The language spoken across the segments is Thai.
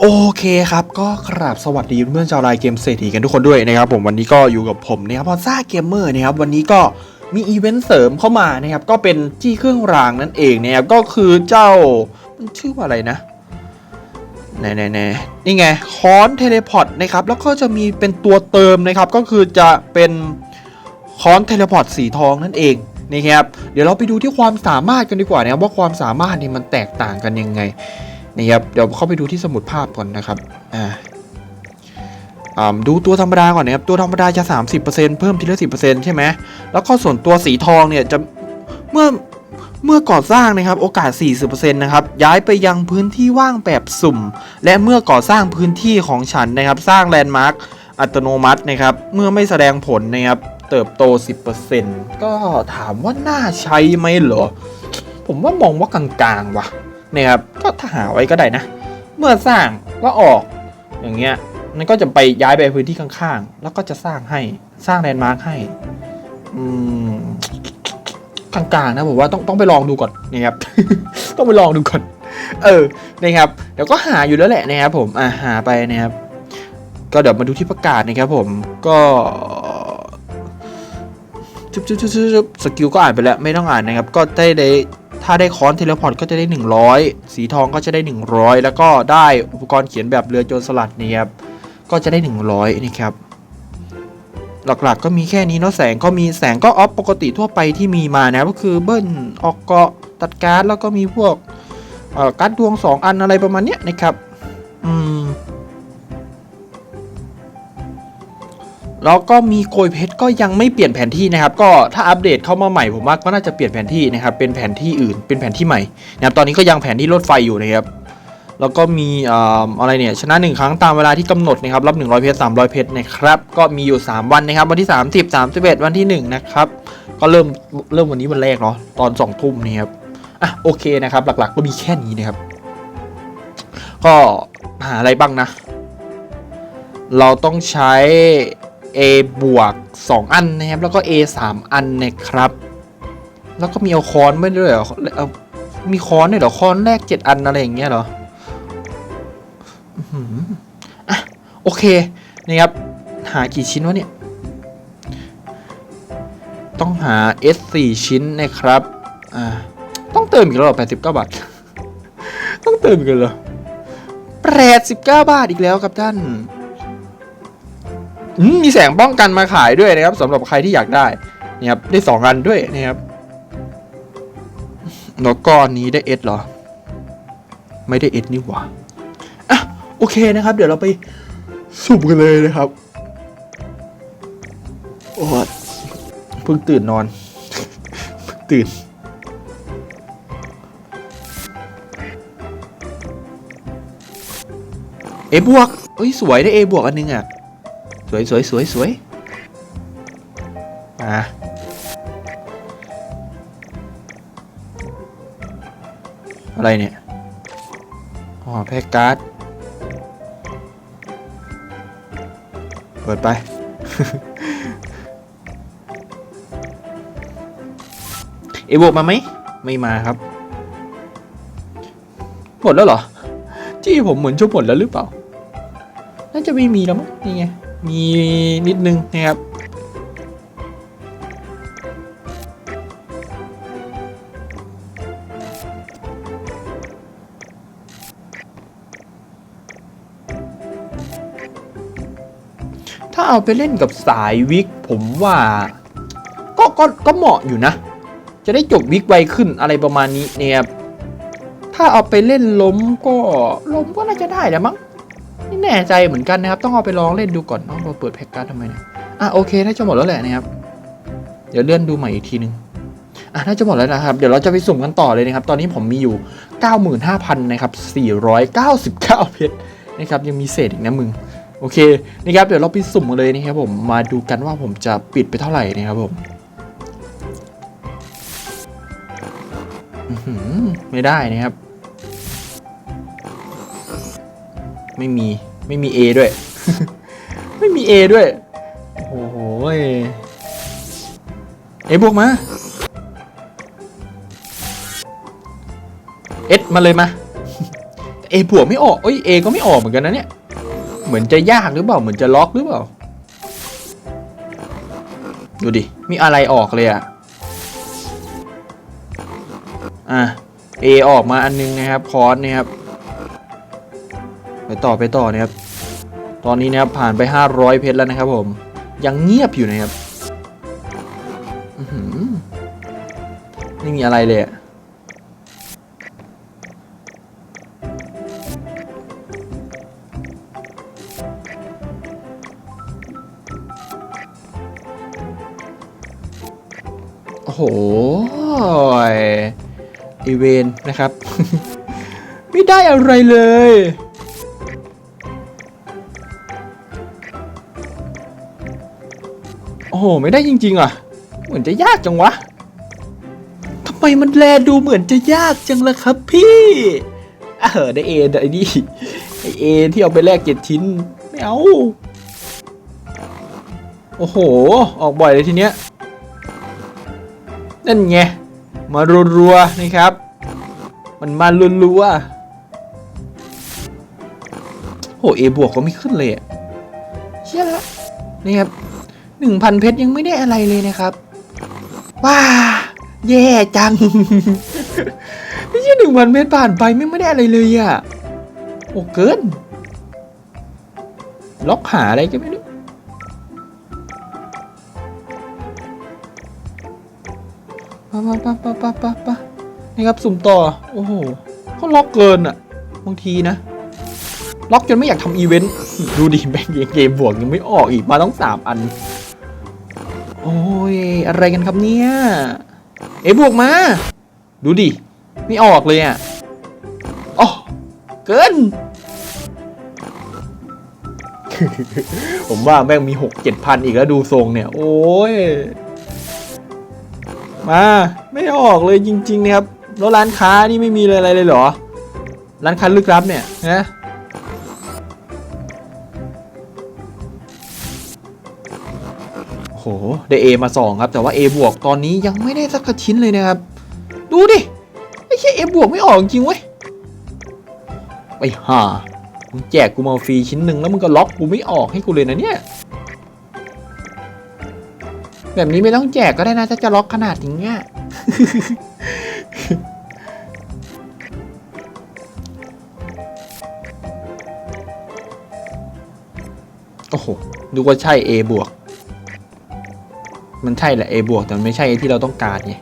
โอเคครับ ก็กราบสวัสดีเพื่อนๆชาวไลน์เกมเศรษฐีกันทุกคนด้วยนะครับผมวันนี้ก็อยู่กับผมนะครับพอซ่าเกมเมอร์นะครับวันนี้ก็มีอีเวนต์เสริมเข้ามานะครับก็เป็นจี้เครื่องรางนั่นเองนะครับก็คือเจ้ามันชื่อว่าอะไรนะแน่ๆๆนี่ไงคอนเทเลพอร์ตนะครับแล้วก็จะมีเป็นตัวเติมนะครับก็คือจะเป็นคอนเทเลพอร์ตสีทองนั่นเองนะครับเดี๋ยวเราไปดูที่ความสามารถกันดีกว่านะครับว่าความสามารถนี่มันแตกต่างกันยังไง นี่ครับเดี๋ยวเข้าไปดูที่สมุดภาพก่อนนะครับอ่าดูตัวธรรมดาก่อนนะครับตัวธรรมดาจะ 30%เพิ่มทีละ10%ใช่ไหมแล้วก็ส่วนตัวสีทองเนี่ยจะเมื่อเมื่อก่อสร้างนะครับโอกาส 40%นะครับย้ายไปยังพื้นที่ว่างแบบสุ่ม และเมื่อก่อสร้างพื้นที่ของฉันนะครับสร้างแลนด์มาร์คอัตโนมัตินะครับเมื่อไม่แสดงผลนะครับเติบโต 10%ก็ถามว่าน่าใช้ไหมเหรอ ผมว่ามองว่ากลางๆว่ะ นะครับก็ถ้าหาไว้ก็ได้นะ เมื่อสร้างก็ออกอย่างเงี้ยมันก็จะไปย้ายไปพื้นที่ข้างๆ แล้วก็จะสร้างให้สร้างแลนด์มาร์คให้อืมกลางๆนะผมว่าต้องต้องไปลองดูก่อนนะครับ ต้องไปลองดูก่อน เออนะครับเดี๋ยวก็หาอยู่แล้วแหละนะครับผมอ่าหาไปนะครับ ก็เดี๋ยวมาดูที่ประกาศนะครับผมก็จุ๊บจุ๊บจุ๊บสกิลก็อ่านไปแล้วไม่ต้องอ่านนะครับ ก็ได้ได้ ถ้าได้ค้อนเทเลพอร์ตก็จะได้ 100 สีทองก็จะได้ 100 แล้วก็ได้อุปกรณ์เขียนแบบเรือโจรสลัดนี่ครับก็จะได้ 100นี่ครับหลักๆก็มีแค่นี้เนาะแสงก็มีแสงก็ออฟปกติทั่วไปที่มีมานะก็คือเบิ้ลออกเกาะตัดการ์ดแล้วก็มีพวกการ์ดดวง 2 อันอะไรประมาณเนี้ยนะครับ แล้วก็มีโกยเพชรก็ยังไม่เปลี่ยนแผนที่นะครับ ก็ถ้าอัปเดตเข้ามาใหม่ผมว่าก็น่าจะเปลี่ยนแผนที่นะครับ เป็นแผนที่อื่น เป็นแผนที่ใหม่นะครับ ตอนนี้ก็ยังแผนที่รถไฟอยู่นะครับ แล้วก็มีออะไรเนี่ย ชนะหนึ่งครั้งตามเวลาที่กำหนดนะครับ รับ 100 เพชร300 เพชรนะครับ ก็มีอยู่ 3 วันนะครับ วันที่ 30 31 วันที่ 1 นะครับ ก็เริ่มเริ่มวันนี้วันแรกเนาะ ตอน2ทุ่มนี่ครับ อะโอเคนะครับ หลักๆ ก็มีแค่นี้นะครับ ก็หาอะไรบ้างนะ เราต้องใช้ A บวก 2 อันนะครับ แล้วก็ A 3 อันนะครับ แล้วก็มีเอาคอนไม่ด้วยเหรอเอามีคอนด้วยเหรอคอนแรก 7 อันอะไรอย่างเงี้ยเหรออะโอเคนะครับ หากี่ชิ้นวะเนี่ย ต้องหา S 4ชิ้นนะครับ อ่า ต้องเติมอีกแล้วเหรอ89 บาท ต้องเติมอีกแล้วเหรอ89บาทอีกแล้วครับท่าน มีแสงป้องกันมาขายด้วยนะครับสำหรับใครที่อยากได้นี่ครับได้สองอันด้วยนะครับแล้วก็นี้ได้เอสเหรอ ไม่ได้เอสนี่หว่าอะโอเคนะครับ เดี๋ยวเราไปสุ่มกันเลยนะครับโอ้เพิ่งตื่นนอน ตื่น เอบวกเอ้ยสวยได้เอบวกอันนึงอะ สวยสวยสวยสวยมาอะไรเนี่ย อ๋อ แพ็กการ์ด เปิดไป เอโบกมาไหม ไม่มาครับ หมดแล้วเหรอจี้ผมเหมือนจะหมดแล้วหรือเปล่า น่าจะไม่มีแล้วมั้งนี่ไง มีนิดนึงนะครับถ้าเอาไปเล่นกับสายวิกผมว่าก็ก็ก็เหมาะอยู่นะ จะได้จบวิกไวขึ้นอะไรประมาณนี้เนี่ยถ้าเอาไปเล่นล้มก็ล้มก็น่าจะได้แหละมั้ง ไม่แน่ใจเหมือนกันนะครับ ต้องเอาไปลองเล่นดูก่อนเนาะเราเปิดแพ็กการ์ดทำไมเนี่ยอะโอเคน่าจะหมดแล้วแหละนะครับ เดี๋ยวเลื่อนดูใหม่อีกทีนึงอะน่าจะหมดแล้วนะครับ เดี๋ยวเราจะไปสุ่มกันต่อเลยนะครับ ตอนนี้ผมมีอยู่ 95,000นะครับ499 เพชรนะครับยังมีเศษอีกนะมึงโอเคนะครับเดี๋ยวเราไปสุ่มกันเลยนะครับผมมาดูกันว่าผมจะปิดไปเท่าไหร่นะครับผมไม่ได้นะครับ ไม่มีไม่มี A ด้วย ไม่มี A ด้วย โอ้โหเอบวกมาเอสมาเลยมาเอบวกไม่ออกเอ้ยเอก็ไม่ออกเหมือนกันนะเนี่ย เหมือนจะยากหรือเปล่า เหมือนจะล็อกหรือเปล่า ดูดิ มีอะไรออกเลยอะอะ A อออกมาอันนึงนะครับ คอร์สนะครับ ต่อไปต่อนะครับ ตอนนี้นะครับผ่านไป 500 เพชรแล้วนะครับผม ยังเงียบอยู่นะครับไม่มีอะไรเลยโอ้โหอีเวนนะครับ ไม่ได้อะไรเลย อ้โห ไม่ได้จริงๆอะ เหมือนจะยากจังวะทำไมมันแลดูเหมือนจะยากจังล่ะครับพี่เออได้เอไอ้นี่ไอเอที่เอาไปแลกเจ็ดชิ้น ไม่เอา โอ้โห ออกบ่อยเลยทีเนี้ย นั่นไง มารัวๆนะครับ มันมารัวๆโหเอบวกก็ไม่ขึ้นเลยอะเชี่ยละนี่ครับ หนึ่งพันเพชรยังไม่ได้อะไรเลยนะครับ ว้า แย่จังไม่ใช่หนึ่งพันเพชรผ่านไปไม่ไม่ได้อะไรเลยอะโอ้เกิน ล็อกหาอะไรก็ไม่รู้ปะปะปะปะปะปะปะนี่ครับสุ่มต่อ โอ้โหเขาล็อกเกินอะบางทีนะ ล็อกจนไม่อยากทำอีเวนต์ ดูดิแบงเกมบวกยังไม่ออกอีกมาต้องสามอัน โอ้ยอะไรกันครับเนี่ยเอบวกมา ดูดิ ไม่ออกเลยอะอ๋อเกิน ผมว่าแม่งมีหกเจ็ดพันอีกแล้วดูทรงเนี่ย โอ้ย มา ไม่ออกเลยจริง ๆ นะครับ แล้วร้านค้านี่ไม่มีอะไรเลยเหรอ ร้านค้าลึกลับเนี่ยนะ หได้เอมาสองครับ แต่ว่า A บวกตอนนี้ยังไม่ได้สักชิ้นเลยนะครับ ดูดิไม่ใช่ A บวกไม่ออกจริงเว้ยไปห่ามึงแจกกูมาฟรีชิ้นหนึ่งแล้วมึงก็ล็อกกูไม่ออกให้กูเลยนะเนี่ย แบบนี้ไม่ต้องแจกก็ได้นะถ้าจะล็อกขนาดอย่างเงี้ยโอ้โหดูว่าใช่ A บวก มันใช่แหละ A บวกแต่มันไม่ใช่ที่เราต้องการไง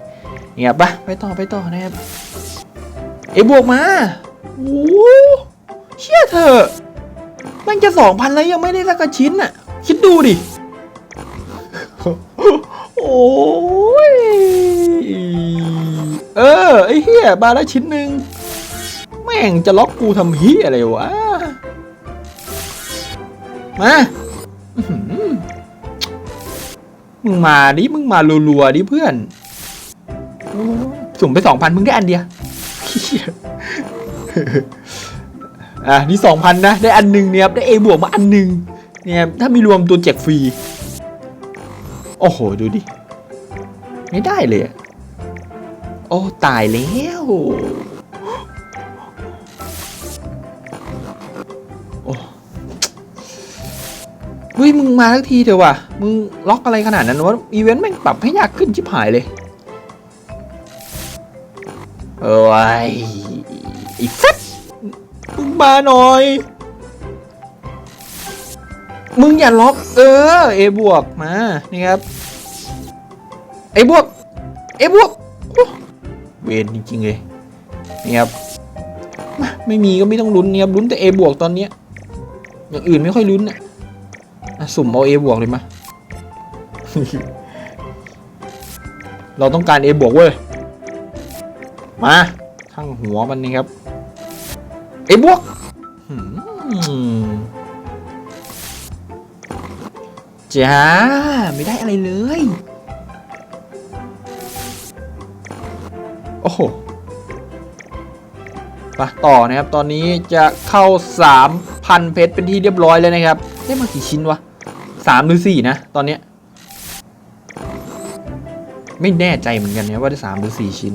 เนี่ยปะไปต่อไปต่อนะครับ A บวกมาโอ้เชี่ยเธอมันจะสองพันแล้วยังไม่ได้สักกระชิ้นอะ คิดดูดิ โอ้ย เออ ไอ้เฮียบาละชิ้นหนึ่งแม่งจะล็อกกูทำเฮียอะไรวะ มา มึงมาดิ มึงมารัวๆดิเพื่อน สุ่มไปสองพันมึงได้อันเดียวอะนี่สองพันนะ ได้อันหนึ่งเนี่ยครับได้เอบวกมาอันหนึ่งเนี่ยถ้ามีรวมตัวแจกฟรี โอ้โห ดูดิ ไม่ได้เลย โอ้ ตายแล้ว มึงมาทักทีเถอะว่ะ มึงล็อกอะไรขนาดนั้นวะ อีเวนต์แม่งปรับให้ยากขึ้นชิบหายเลย เอ้ยอีสัตมึงมาหน่อย มึงอย่าล็อก เออ เอบวกมา นี่ครับเอบวก เอบวก เวนจริงๆเลย นี่ครับ ไม่มีก็ไม่ต้องลุ้นเนี่ยครับลุ้นแต่เอบวกตอนเนี้ย อย่างอื่นไม่ค่อยลุ้นอะ สุ่มเอาเอบวกเลยมาเราต้องการเอบวกเว้ย มาข้างหัวมันนี่ครับเอบวกจ้า ไม่ได้อะไรเลย โอ้โหไปต่อนะครับ ตอนนี้จะเข้า 3,000 เพชรเป็นที่เรียบร้อยแล้วนะครับ ได้มากี่ชิ้นวะ สามหรือสี่นะ ตอนเนี้ย ไม่แน่ใจเหมือนกันนะว่าได้สามหรือสี่ชิ้น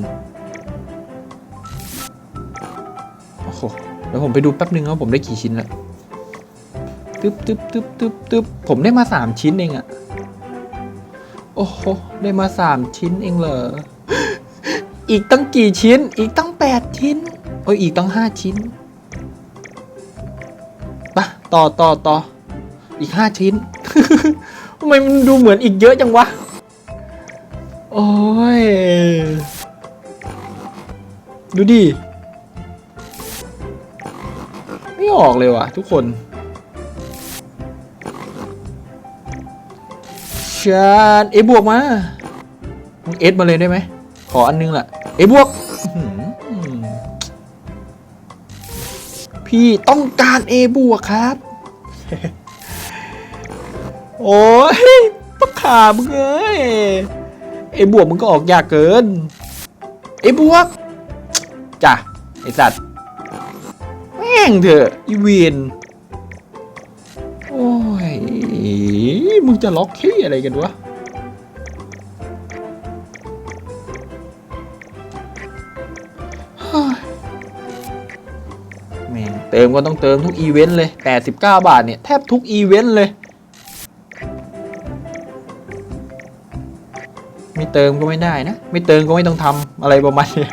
โอ้โหเดี๋ยวผมไปดูแป๊บนึงว่าผมได้กี่ชิ้นล้วตึ๊บตึ๊บตึ๊บตึ๊บตึ๊บผมได้มาสามชิ้นเองอะโอ้โห ได้มาสามชิ้นเองเหรอ อีกตั้งกี่ชิ้น อีกตั้งแปดชิ้น โอ้ย อีกตั้งห้าชิ้นปะต่อต่อต่ออีกห้าชิ้น ทำไมมันดูเหมือนอีกเยอะจังวะ โอ้ย ดูดิ ไม่ออกเลยว่ะทุกคน ชาดเอบวกมามึงเอสมาเลยได้ไหม ขออันนึงล่ะ เอบวก พี่ต้องการเอบวกครับ โอ้ยปะขามึงเอ้ยเอบวกมึงก็ออกยากเกินเอบวกจ้ะไอสัตว์แม่งเถอะอีเวนโอ้ยมึงจะล็อกขี้อะไรกันวะเฮ้ยแม่งเติมก็ต้องเติมทุกอีเวนต์เลย 89 บาทเนี่ย แทบทุกอีเวนต์เลย เติมก็ไม่ได้นะ ไม่เติมก็ไม่ต้องทำอะไรประมาณนี้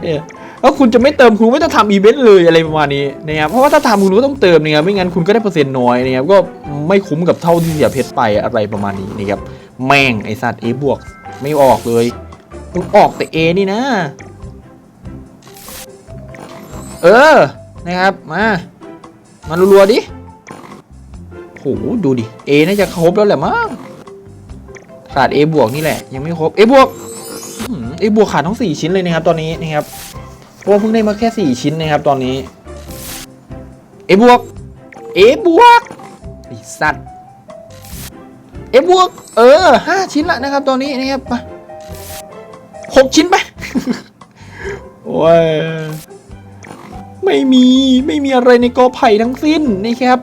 เนี่ยแล้วคุณจะไม่เติมคุณไม่ต้องทำอีเวนต์เลยอะไรประมาณนี้นะครับเพราะว่าถ้าทำคุณก็ต้องเติมนะครับไม่งั้นคุณก็ได้เปอร์เซ็นต์น้อยนะครับก็ไม่คุ้มกับเท่าที่เสียเพชรไปอะไรประมาณนี้นะครับแม่งไอสัตว์เอบวกไม่ออกเลยมึงออกแต่เอนี่นะ เออนะครับมามารัวๆดิโหดูดิเอน่าจะครบแล้วแหละมั้ง ขาด A บวกนี่แหละ ยังไม่ครบ A บวกเอบวกขาดทั้งสี่ชิ้นเลยนะครับตอนนี้นะครับเพราะว่าเพิ่งได้มาแค่สี่ชิ้นนะครับตอนนี้ A บวก A บวกไอสัตว์ A บวก เออห้าชิ้นละนะครับตอนนี้นะครับมาหกชิ้นไปโอ้ยไม่มีไม่มีอะไรในกอไผ่ทั้งสิ้นนะครับ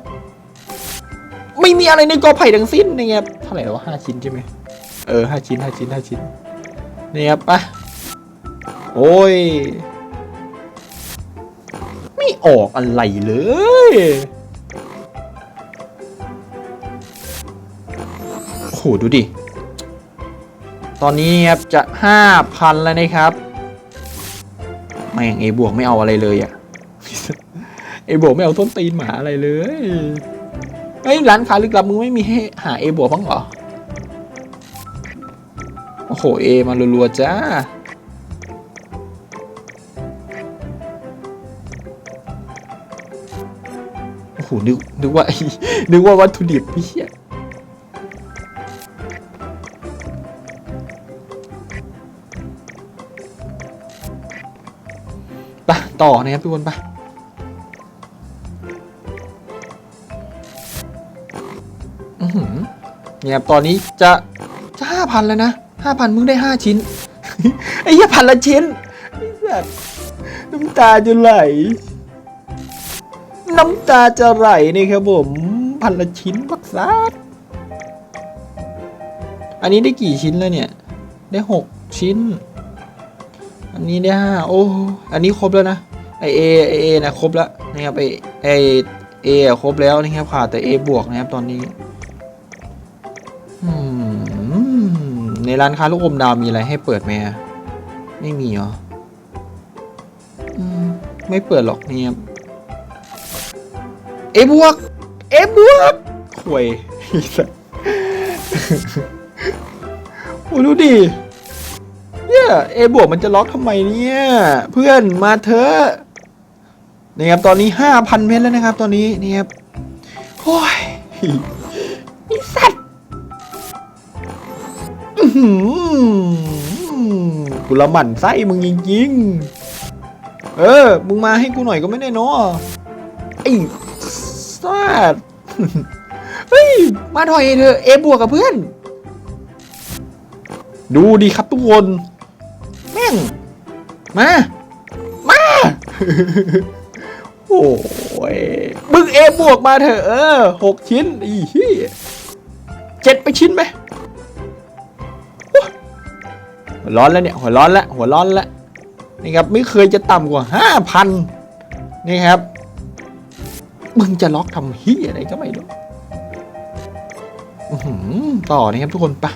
ไม่มีอะไรในกอไผ่ทั้งสิ้นนะครับเท่าไหร่แล้วห้าชิ้นใช่ไหม เออห้าชิ้นห้าชิ้นห้าชิ้นนี่ครับไปะโอ้ย ไม่ออกอะไรเลยโอ้โห ดูดิ ตอนนี้ครับจะห้าพันแล้วนะครับแม่งเอบวกไม่เอาอะไรเลยอะเอบวกไม่เอาต้นตีนหมาอะไรเลย เฮ้ย ร้านค้าลึกลับมึงไม่มีให้หาเอบวกบ้างเหรอ อ้โหเอมารัวๆจ้าโอ้โหนึกนึกว่านึกว่าวัตถุดิบพี่เชี่ยไปต่อนะครับทุกคนไปอื้อหือเนี่ยตอนนี้จะจะห้าพันแล้วนะ ห้าพันมึงได้ห้าชิ้น ไอ้เหี้ยพันละชิ้นไอ้สัสน้ำตาจะไหล น้ำตาจะไหลนี่ครับผมพันละชิ้นพักซัดอันนี้ได้กี่ชิ้นแล้วเนี่ย ได้หกชิ้น อันนี้ได้ห้าโอ้ อันนี้ครบแล้วนะไอเอไอเอนะครบแล้วนะครับไอไอเอครบแล้วนะครับขาดแต่ A บวกนะครับตอนนี้ อืม ในร้านค้าลูกอมดาวมีอะไรให้เปิดไหมไม่มีเหรอไม่เปิดหรอกเนี่ยเอบวกเอบวกข่วยโอ้ดูดิเนี่ยเอบวกมันจะล็อกทำไมเนี่ย เพื่อนมาเถอะนี่ครับตอนนี้ห้าพันเพชรแล้วนะครับ ตอนนี้นี่ครับโอ้ย กูละหมั่นไส้มึงจริงๆ เออ มึงมาให้กูหน่อยก็ไม่ได้เนาะไอ้สัตว์เฮ้ย มาถอยเถอะเอบวกกับเพื่อน ดูดีครับทุกคน แม่ง มา มา โอ้ยมึงเอบวกมาเถอะเออหกชิ้นอีเหี้ยเจ็ดไปชิ้นไหม หัวร้อนแล้วเนี่ยหัวร้อนแล้วหัวร้อนแล้วนี่ครับไม่เคยจะต่ำกว่าห้าพันนี่ครับ มึงจะล็อกทำเฮียอะไรก็ไม่รู้ต่อนะครับทุกคนไปะ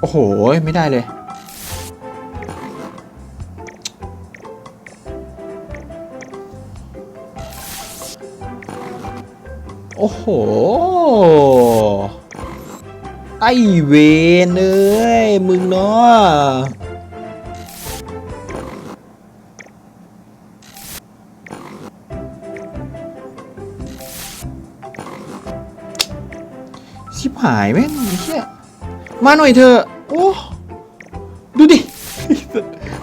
โอ้โห ไม่ได้เลย อ้โห ไอเวนเอ้ย มึงเนาะชิบหายแม่งเหี้ยมาหน่อยเถอะโอ้ดูดิ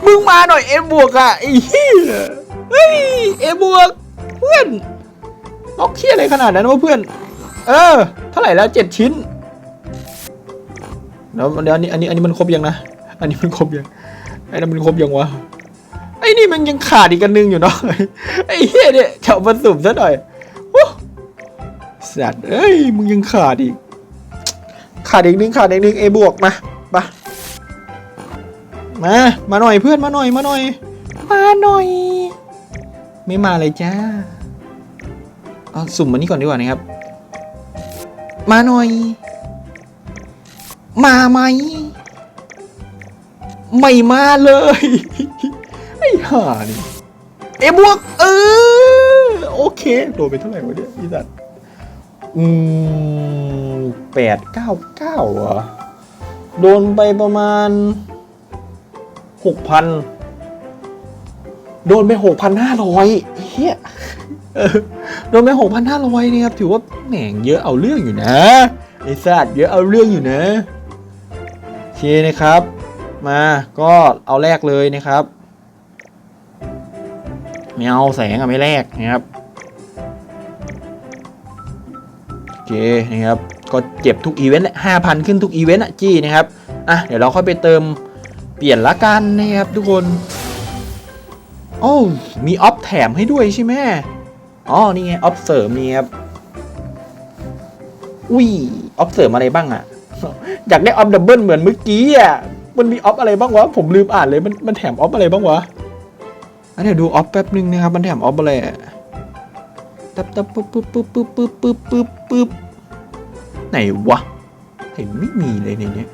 มึงมาหน่อยเอบวกอะไอ้เหี้ยเฮ้ยเอบวกเพื่อน ล็อกเที่ยอะไรขนาดนั้นวะเพื่อน เออ เท่าไหร่แล้วเจ็ดชิ้นแล้วเดี๋ยวอันนี้อันนี้อันนี้มันครบยังนะ อันนี้มันครบยัง ไอ้นั่นมันครบยังวะ ไอ้นี่มันยังขาดอีกกันนึงอยู่เนาะ ไอ้เฮียเนี่ยเอามาสุ่มซะหน่อยโอ้สัตว์เอ้ย มึงยังขาดอีก ขาดอีกนึงขาดอีกนึงเอบวกมามามา มาหน่อยเพื่อนมาหน่อยมาหน่อย มาหน่อย ไม่มาเลยจ้า เอาสุ่มมันนี้ก่อนดีกว่านะครับ มาหน่อย มาไหม ไม่มาเลย ไอ้ห่านี่ เอบวก เออ โอเคโดนไปเท่าไหร่วะเนี่ยพี่สัตว์อืมแปดเก้าเก้าเหรอโดนไปประมาณหกพันโดนไปหกพันห้าร้อยเฮียเออ โดนไปหกพันห้าร้อยนี่ครับ ถือว่าแหม่งเยอะเอาเรื่องอยู่นะไอ้สัตว์เยอะเอาเรื่องอยู่นะโอเคนะครับ มาก็เอาแรกเลยนะครับไม่เอาแสงอะไม่แรกนะครับโอเคนะครับ ก็เจ็บทุกอีเวนต์ห้าพันขึ้นทุกอีเวนต์อะจี้นะครับอะเดี๋ยวเราค่อยไปเติมเปลี่ยนละกันนะครับทุกคนโอ้มีออฟแถมให้ด้วยใช่ไหม อ๋อ นี่ไง observe มีครับ อุ้ย observe อะไรบ้างอะ อยากได้ off double เหมือนเมื่อกี้อะมันมี off อะไรบ้างวะ ผมลืมอ่านเลย มันมันแถม off อะไรบ้างวะ อันเดี๋ยวดู off แป๊บนึงนะครับ มันแถม off อะไรตับตับปึ๊บปึ๊บปึ๊บปึ๊บปึ๊บปึ๊บปึ๊บปึ๊บไหนวะ เห็นไม่มีเลยในนี้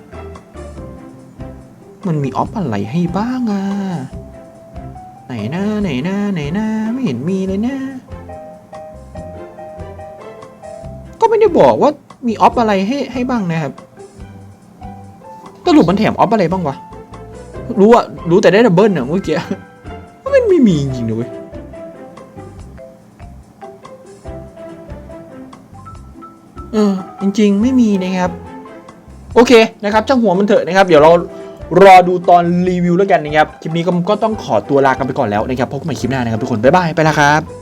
มันมี off อะไรให้บ้างอะไหนนะไหนนะไหนนะไม่เห็นมีเลยนะ ไม่ได้บอกว่ามีออฟอะไรให้ให้บ้างนะครับสรุปมันแถมออฟอะไรบ้างวะ รู้อะรู้แต่ได้ดับเบิลอะเมื่อกี้มันไม่มีจริงๆนะเว้ยเออจริง ๆ ไม่มีนะครับ โอเคนะครับจ้างหัวมันเถอะนะครับ เดี๋ยวเรารอดูตอนรีวิวแล้วกันนะครับ คลิปนี้ก็ก็ต้องขอตัวลากันไปก่อนแล้วนะครับ พบกันใหม่คลิปหน้านะครับทุกคน บ๊ายบาย ไปแล้วครับ